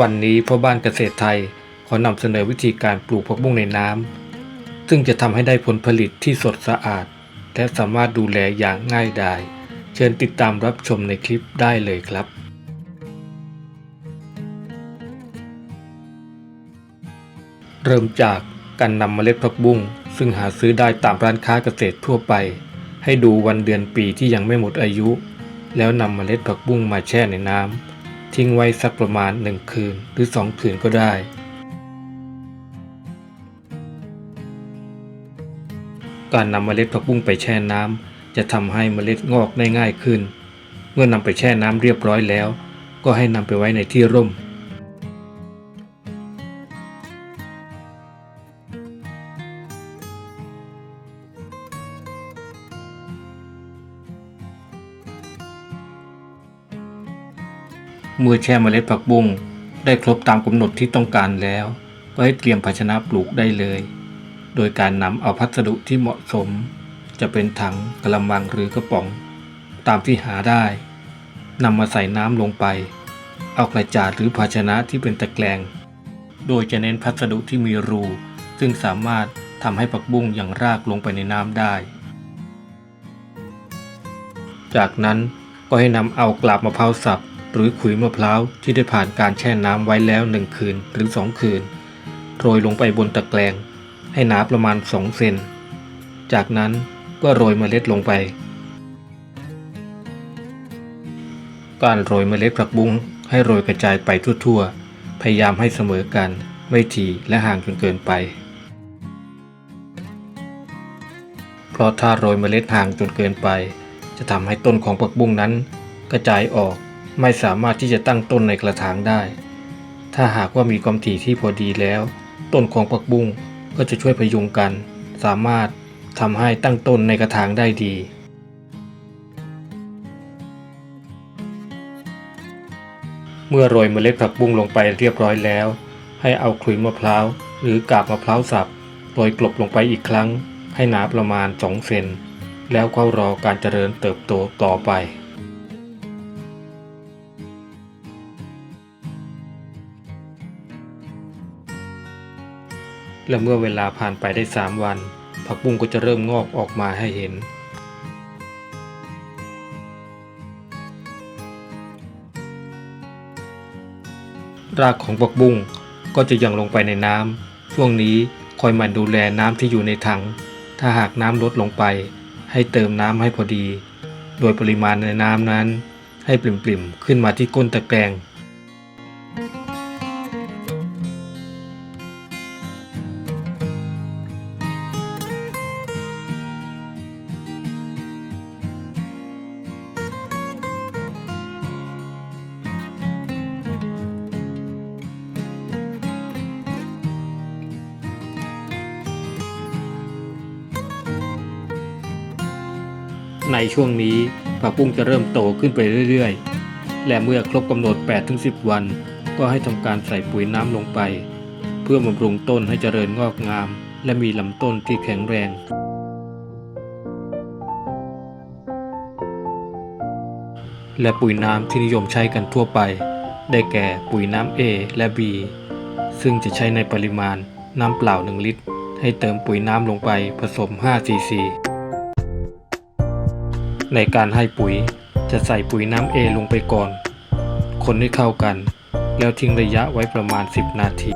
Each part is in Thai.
วันนี้พ่อบ้านเกษตรไทยขอนำเสนอวิธีการปลูกผักบุ้งในน้ำซึ่งจะทำให้ได้ผลผลิตที่สดสะอาด และสามารถดูแลอย่างง่ายดาย เชิญติดตามรับชมในคลิปได้เลยครับ เริ่มจากการนำเมล็ดผักบุ้งซึ่งหาซื้อได้ตามร้านค้าเกษตรทั่วไป ให้ดูวันเดือนปีที่ยังไม่หมดอายุ แล้วนำเมล็ดผักบุ้งมาแช่ในน้ำ ทิ้งไว้สักประมาณ 1 คืนหรือ 2 คืนก็ได้ การนำเมล็ดผักบุ้งไปแช่น้ำจะทำให้เมล็ดงอกได้ง่ายขึ้น เมื่อนำไปแช่น้ำเรียบร้อยแล้ว ก็ให้นำไปไว้ในที่ร่ม เมื่อแช่เมล็ดผักบุ้งได้ครบตามกำหนดที่ต้องการแล้ว ก็ให้เตรียมภาชนะปลูกได้เลย โดยการนำเอาพัสดุที่เหมาะสม จะเป็นถังกระมังหรือกระป๋อง ตามที่หาได้นำมาใส่น้ำลงไป เอากระจาดหรือภาชนะที่เป็นตะแกรงโดยจะเน้นพัสดุที่มีรู ซึ่งสามารถทำให้ผักบุ้งอย่างรากลงไปในน้ำได้ จากนั้นก็ให้นำเอากลาบมะพร้าวสับ หรือขุยมะพร้าวที่ได้ผ่านการแช่น้ำไว้แล้วหนึ่งคืนหรือสองคืน โรยลงไปบนตะแกรงให้หนาประมาณ2เซน จากนั้นก็โรยเมล็ดลงไป การโรยเมล็ดผักบุ้งให้โรยกระจายไปทั่วๆ พยายามให้เสมอกัน ไม่ถี่และห่างจนเกินไป เพราะถ้าโรยเมล็ดห่างจนเกินไป จะทำให้ต้นของผักบุ้งนั้นกระจายออก ไม่สามารถที่จะตั้งต้นในกระถางได้ ถ้าหากว่ามีความถี่ที่พอดีแล้ว ต้นของผักบุ้งก็จะช่วยพยุงกัน สามารถทำให้ตั้งต้นในกระถางได้ดี เมื่อโรยเมล็ดผักบุ้งลงไปเรียบร้อยแล้ว ให้เอาขลุยมะพร้าวหรือกาบมะพร้าวสับโรยกลบลงไปอีกครั้ง ให้หนาประมาณ 2 เซน แล้วก็รอการเจริญเติบโตต่อไป และเมื่อเวลาผ่านไปได้ 3 วัน ผักบุ้งก็จะเริ่มงอกออกมาให้เห็น รากของผักบุ้งก็จะยังลงไปในน้ำช่วงนี้คอยมันดูแลน้ำที่อยู่ในถัง ถ้าหากน้ำลดลงไป ให้เติมน้ำให้พอดี โดยปริมาณในน้ำนั้น ให้ปริ่มๆขึ้นมาที่ก้นตะแกรง ในช่วงนี้ผักบุ้งจะเริ่มโตขึ้นไปเรื่อยๆ และเมื่อครบกำหนด 8-10 วัน ก็ให้ทำการใส่ปุ๋ยน้ำลงไป เพื่อบำรุงต้นให้เจริญงอกงาม และมีลำต้นที่แข็งแรงและปุ๋ยน้ำที่นิยมใช้กันทั่วไป ได้แก่ปุ๋ยน้ำ A และ B ซึ่งจะใช้ในปริมาณน้ำเปล่า 1 ลิตร ให้เติมปุ๋ยน้ำลงไปผสม 5 ซีซี ในการให้ปุ๋ยจะใส่ปุ๋ยน้ำเอลงไปก่อน คนให้เข้ากัน แล้วทิ้งระยะไว้ประมาณ 10 นาที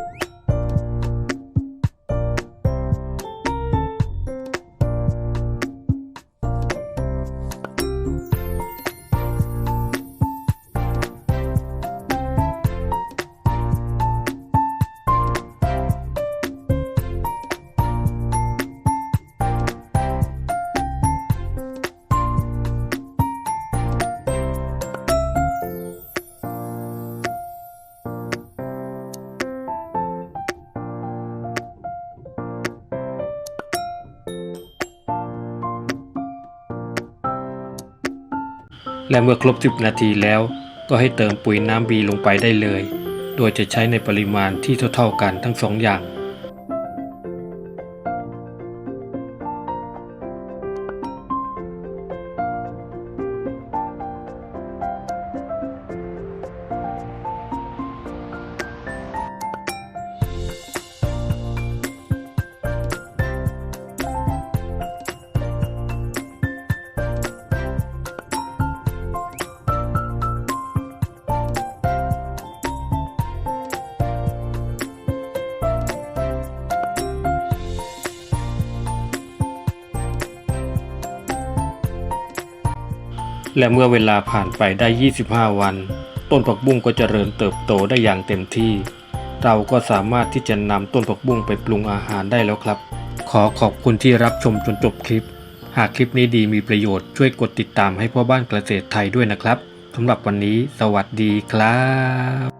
และเมื่อครบ 10 นาทีแล้ว ก็ให้เติมปุ๋ยน้ำบีลงไปได้เลย โดยจะใช้ในปริมาณที่เท่าๆกันทั้งสองอย่าง และเมื่อเวลาผ่านไปได้ 25 วัน ต้นผักบุ้งก็เจริญเติบโตได้อย่างเต็มที่ เราก็สามารถที่จะนำต้นผักบุ้งไปปรุงอาหารได้แล้วครับ ขอขอบคุณที่รับชมจนจบคลิป หากคลิปนี้ดีมีประโยชน์ช่วยกดติดตามให้พ่อบ้านเกษตรไทยด้วยนะครับสำหรับวันนี้ สวัสดีครับ